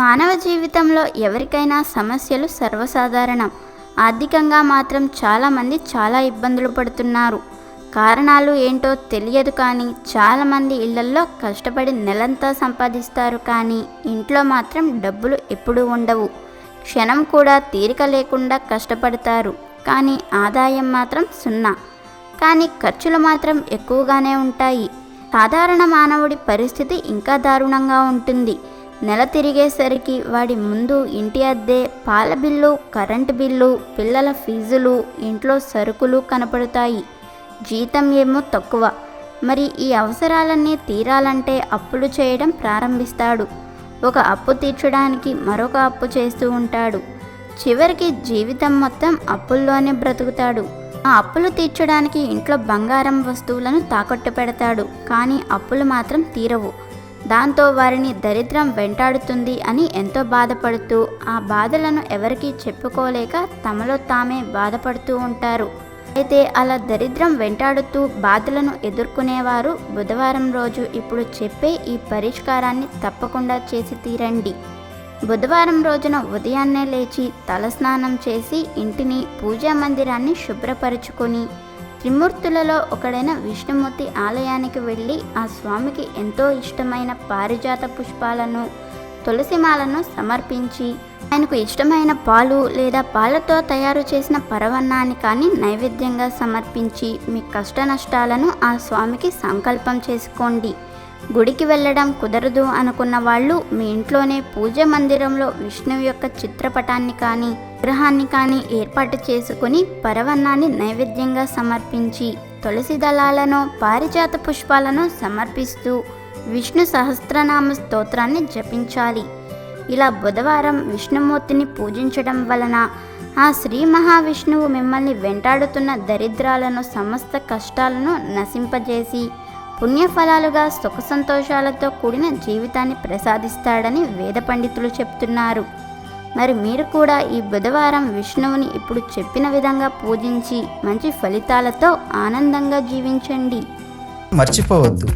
మానవ జీవితంలో ఎవరికైనా సమస్యలు సర్వసాధారణం. ఆర్థికంగా మాత్రం చాలామంది చాలా ఇబ్బందులు పడుతున్నారు. కారణాలు ఏంటో తెలియదు కానీ చాలామంది ఇళ్ళల్లో కష్టపడి నెలంతా సంపాదిస్తారు కానీ ఇంట్లో మాత్రం డబ్బులు ఎప్పుడూ ఉండవు. క్షణం కూడా తీరిక లేకుండా కష్టపడతారు. కానీ ఆదాయం మాత్రం సున్నా. కానీ ఖర్చులు మాత్రం ఎక్కువగానే ఉంటాయి. సాధారణ మానవుడి పరిస్థితి ఇంకా దారుణంగా ఉంటుంది. నెల తిరిగేసరికి వాడి ముందు ఇంటి అద్దె పాల బిల్లు కరెంటు బిల్లు పిల్లల ఫీజులు ఇంట్లో సరుకులు కనపడతాయి. జీతం ఏమో తక్కువ. మరి ఈ అవసరాలన్నీ తీరాలంటే అప్పులు చేయడం ప్రారంభిస్తాడు. ఒక అప్పు తీర్చడానికి మరొక అప్పు చేస్తూ ఉంటాడు. చివరికి జీవితం మొత్తం అప్పుల్లోనే బ్రతుకుతాడు. ఆ అప్పులు తీర్చడానికి ఇంట్లో బంగారం వస్తువులను తాకట్టు పెడతాడు. కానీ అప్పులు మాత్రం తీరవు. దాంతో వారిని దరిద్రం వెంటాడుతుంది అని ఎంతో బాధపడుతూ ఆ బాధలను ఎవరికీ చెప్పుకోలేక తమలో తామే బాధపడుతూ ఉంటారు. అయితే అలా దరిద్రం వెంటాడుతూ బాధలను ఎదుర్కొనేవారు బుధవారం రోజు. ఇప్పుడు చెప్పే ఈ పరిష్కారాన్ని తప్పకుండా చేసి తీరండి. బుధవారం రోజున ఉదయాన్నే లేచి తలస్నానం చేసి ఇంటిని పూజా మందిరాన్ని శుభ్రపరుచుకొని త్రిమూర్తులలో ఒకడైన విష్ణుమూర్తి ఆలయానికి వెళ్ళి ఆ స్వామికి ఎంతో ఇష్టమైన పారిజాత పుష్పాలను తులసిమాలను సమర్పించి ఆయనకు ఇష్టమైన పాలు లేదా పాలతో తయారు చేసిన పరవన్నాన్ని కానీ నైవేద్యంగా సమర్పించి మీ కష్ట నష్టాలను ఆ స్వామికి సంకల్పం చేసుకోండి. గుడికి వెళ్ళడం కుదరదు అనుకున్న వాళ్ళు మీ ఇంట్లోనే పూజ మందిరంలో విష్ణువు యొక్క చిత్రపటాన్ని కానీ విగ్రహాన్ని కానీ ఏర్పాటు చేసుకుని పరవన్నాన్ని నైవేద్యంగా సమర్పించి తులసి దళాలను పారిజాత పుష్పాలను సమర్పిస్తూ విష్ణు సహస్రనామ స్తోత్రాన్ని జపించాలి. ఇలా బుధవారం విష్ణుమూర్తిని పూజించడం వలన ఆ శ్రీ మహావిష్ణువు మిమ్మల్ని వెంటాడుతున్న దరిద్రాలను సమస్త కష్టాలను నశింపజేసి పుణ్యఫలాలుగా సుఖ సంతోషాలతో కూడిన జీవితాన్ని ప్రసాదిస్తాడని వేద పండితులు చెప్తున్నారు. మరి మీరు కూడా ఈ బుధవారం విష్ణువుని ఇప్పుడు చెప్పిన విధంగా పూజించి మంచి ఫలితాలతో ఆనందంగా జీవించండి. మర్చిపోవద్దు.